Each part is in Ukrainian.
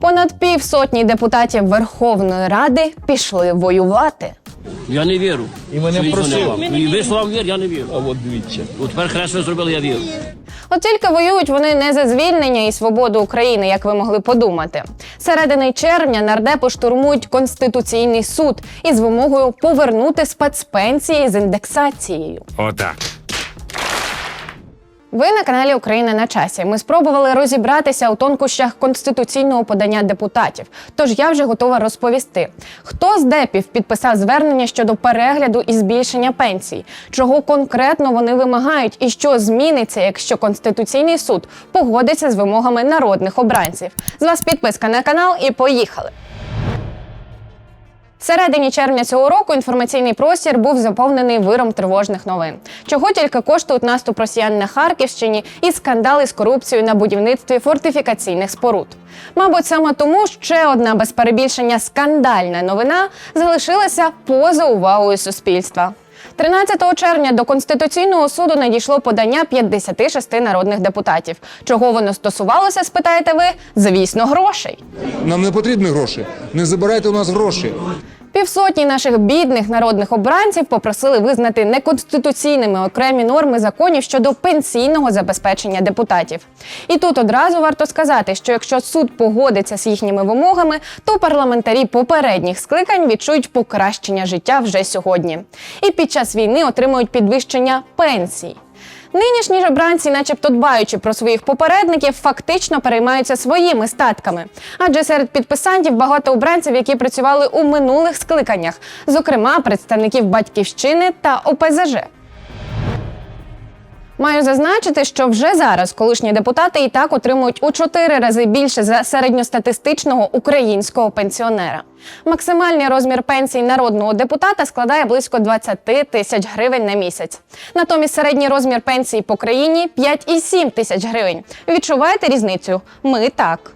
Понад півсотні депутатів Верховної Ради пішли воювати. Я не вірю. І мене просив. І ви слав вір, я не вірю. А от дивіться. От тепер хресно зробили, я вірю. От тільки воюють вони не за звільнення і свободу України, як ви могли подумати. Середини червня нардепи штурмують конституційний суд із вимогою повернути спецпенсії з індексацією. Отак. Ви на каналі Україна на часі. Ми спробували розібратися у тонкощах конституційного подання депутатів. Тож я вже готова розповісти, хто з депів підписав звернення щодо перегляду і збільшення пенсій, чого конкретно вони вимагають, і що зміниться, якщо конституційний суд погодиться з вимогами народних обранців. З вас підписка на канал і поїхали. В середині червня цього року інформаційний простір був заповнений виром тривожних новин. Чого тільки коштують наступ росіян на Харківщині і скандали з корупцією на будівництві фортифікаційних споруд. Мабуть, саме тому ще одна без перебільшення скандальна новина залишилася поза увагою суспільства. 13 червня до Конституційного суду надійшло подання 56 народних депутатів. Чого воно стосувалося, спитаєте ви? Звісно, грошей. Нам не потрібні гроші. Не забирайте у нас гроші. Півсотні наших бідних народних обранців попросили визнати неконституційними окремі норми законів щодо пенсійного забезпечення депутатів. І тут одразу варто сказати, що якщо суд погодиться з їхніми вимогами, то парламентарі попередніх скликань відчують покращення життя вже сьогодні. І під час війни отримують підвищення пенсій. Нинішні ж обранці, начебто дбаючи про своїх попередників, фактично переймаються своїми статками. Адже серед підписантів багато обранців, які працювали у минулих скликаннях, зокрема представників батьківщини та ОПЗЖ. Маю зазначити, що вже зараз колишні депутати і так отримують у чотири рази більше за середньостатистичного українського пенсіонера. Максимальний розмір пенсій народного депутата складає близько 20 тисяч гривень на місяць. Натомість середній розмір пенсії по країні 5,7 тисяч гривень. Відчуваєте різницю? Ми так.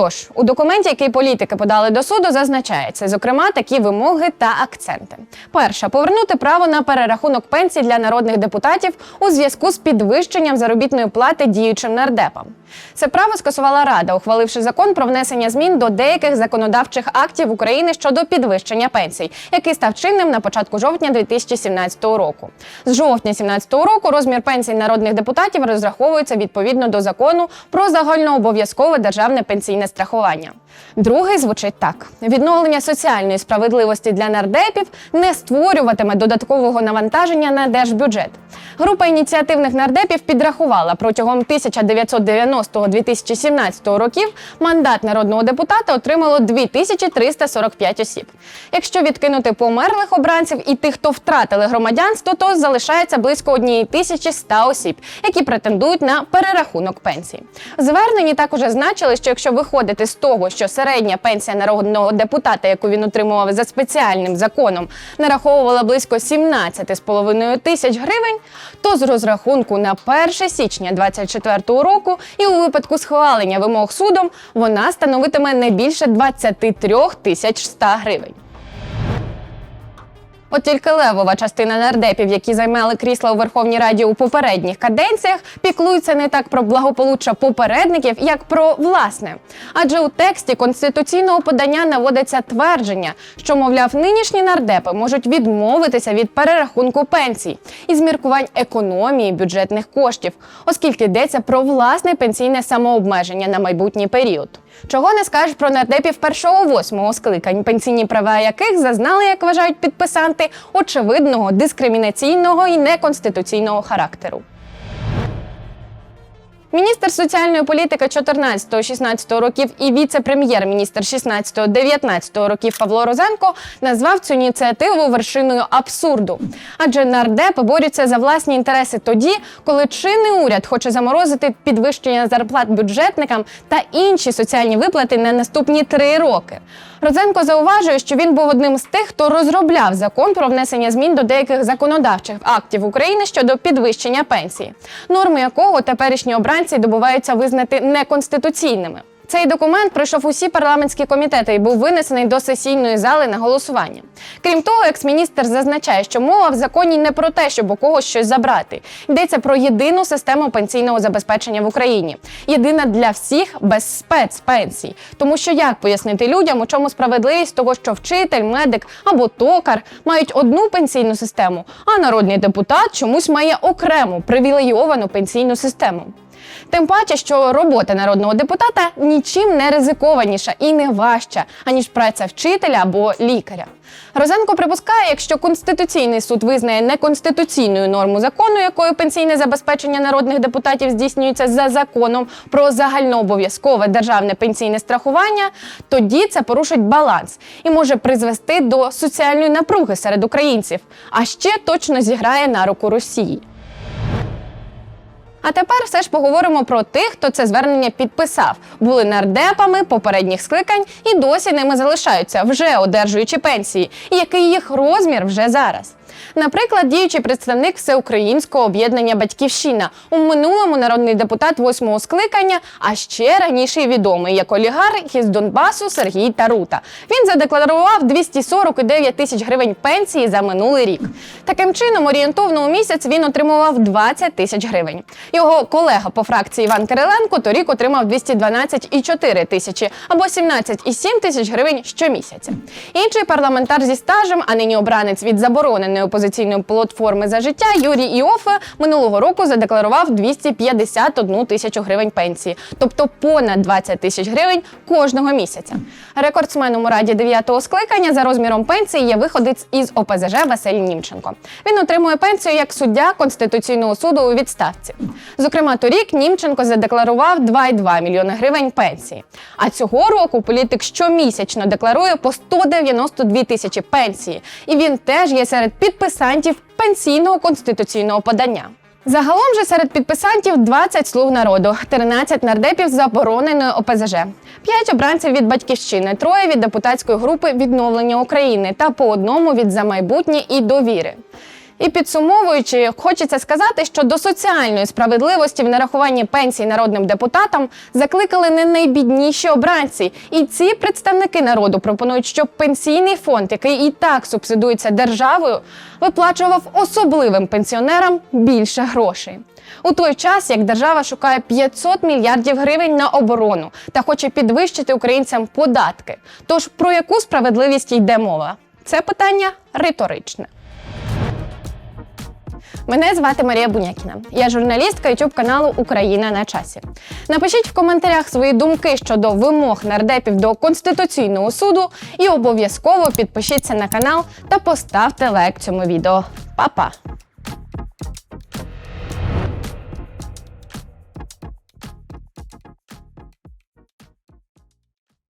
Тож у документі, який політики подали до суду, зазначається зокрема такі вимоги та акценти. Перша повернути право на перерахунок пенсій для народних депутатів у зв'язку з підвищенням заробітної плати діючим нардепам. Це право скасувала Рада, ухваливши закон про внесення змін до деяких законодавчих актів України щодо підвищення пенсій, який став чинним на початку жовтня 2017 року. З жовтня 2017 року розмір пенсій народних депутатів розраховується відповідно до закону про загальнообов'язкове державне пенсійне страхування. Другий звучить так: відновлення соціальної справедливості для нардепів не створюватиме додаткового навантаження на держбюджет. Група ініціативних нардепів підрахувала протягом 1990-2017 років мандат народного депутата отримало 2345 осіб. Якщо відкинути померлих обранців і тих, хто втратили громадянство, то залишається близько 1100 осіб, які претендують на перерахунок пенсії. В зверненні також значили, що якщо виходити з того, що середня пенсія народного депутата, яку він отримував за спеціальним законом, нараховувала близько 17,5 тисяч гривень, то з розрахунку на 1 січня 2024 року і у випадку схвалення вимог судом вона становитиме не більше 23 тисяч 100 гривень. От тільки левова частина нардепів, які займали крісла у Верховній Раді у попередніх каденціях, піклуються не так про благополуччя попередників, як про власне. Адже у тексті конституційного подання наводиться твердження, що, мовляв, нинішні нардепи можуть відмовитися від перерахунку пенсій із міркувань економії бюджетних коштів, оскільки йдеться про власне пенсійне самообмеження на майбутній період. Чого не скажеш про нардепів першого восьмого скликань, пенсійні права яких зазнали, як вважають підписанти, очевидного дискримінаційного і неконституційного характеру. Міністр соціальної політики 14-16 років і віце-прем'єр-міністр 16-19 років Павло Розенко назвав цю ініціативу вершиною абсурду. Адже нардепи борються за власні інтереси тоді, коли чинний уряд хоче заморозити підвищення зарплат бюджетникам та інші соціальні виплати на наступні три роки. Розенко зауважує, що він був одним з тих, хто розробляв закон про внесення змін до деяких законодавчих актів України щодо підвищення пенсії, норми якого теперішні обранці добуваються визнати неконституційними. Цей документ пройшов усі парламентські комітети і був винесений до сесійної зали на голосування. Крім того, екс-міністр зазначає, що мова в законі не про те, щоб у когось щось забрати. Йдеться про єдину систему пенсійного забезпечення в Україні, єдина для всіх без спецпенсій. Тому що як пояснити людям, у чому справедливість того, що вчитель, медик або токар мають одну пенсійну систему, а народний депутат чомусь має окрему привілейовану пенсійну систему. Тим паче, що робота народного депутата нічим не ризикованіша і не важча, аніж праця вчителя або лікаря. Розенко припускає, якщо Конституційний суд визнає неконституційною норму закону, якою пенсійне забезпечення народних депутатів здійснюється за законом про загальнообов'язкове державне пенсійне страхування, тоді це порушить баланс і може призвести до соціальної напруги серед українців, а ще точно зіграє на руку Росії. А тепер все ж поговоримо про тих, хто це звернення підписав, були нардепами попередніх скликань і досі ними залишаються, вже одержуючи пенсії, який їх розмір вже зараз. Наприклад, діючий представник всеукраїнського об'єднання Батьківщина у минулому народний депутат восьмого скликання, а ще раніше відомий як олігарх із Донбасу Сергій Тарута. Він задекларував 249 тисяч гривень пенсії за минулий рік. Таким чином, орієнтовно у місяць він отримував 20 тисяч гривень. Його колега по фракції Іван Кириленко торік отримав 212,4 тисячі або 17,7 тисяч гривень щомісяця. Інший парламентар зі стажем, а нині обранець від забороненої опозиційної платформи за життя Юрій Іофе минулого року задекларував 251 тисячу гривень пенсії, тобто понад 20 тисяч гривень кожного місяця. Рекордсменом у раді 9-го скликання за розміром пенсії є виходець із ОПЗЖ Василь Німченко. Він отримує пенсію як суддя Конституційного суду у відставці. Зокрема, торік Німченко задекларував 2,2 мільйони гривень пенсії. А цього року політик щомісячно декларує по 192 тисячі пенсії, і він теж є серед підписантів пенсійного конституційного подання. Загалом же серед підписантів 20 слуг народу, 13 нардепів забороненої ОПЗЖ, 5 обранців від батьківщини, троє від депутатської групи відновлення України та по одному від за майбутнє і довіри. І підсумовуючи, хочеться сказати, що до соціальної справедливості в нарахуванні пенсій народним депутатам закликали не найбідніші обранці. І ці представники народу пропонують, щоб пенсійний фонд, який і так субсидується державою, виплачував особливим пенсіонерам більше грошей. У той час, як держава шукає 500 мільярдів гривень на оборону та хоче підвищити українцям податки. Тож про яку справедливість йде мова? Це питання риторичне. Мене звати Марія Бунякіна. Я журналістка youtube каналу Україна на часі. Напишіть в коментарях свої думки щодо вимог нардепів до Конституційного суду і обов'язково підпишіться на канал та поставте лайк цьому відео. Па-па!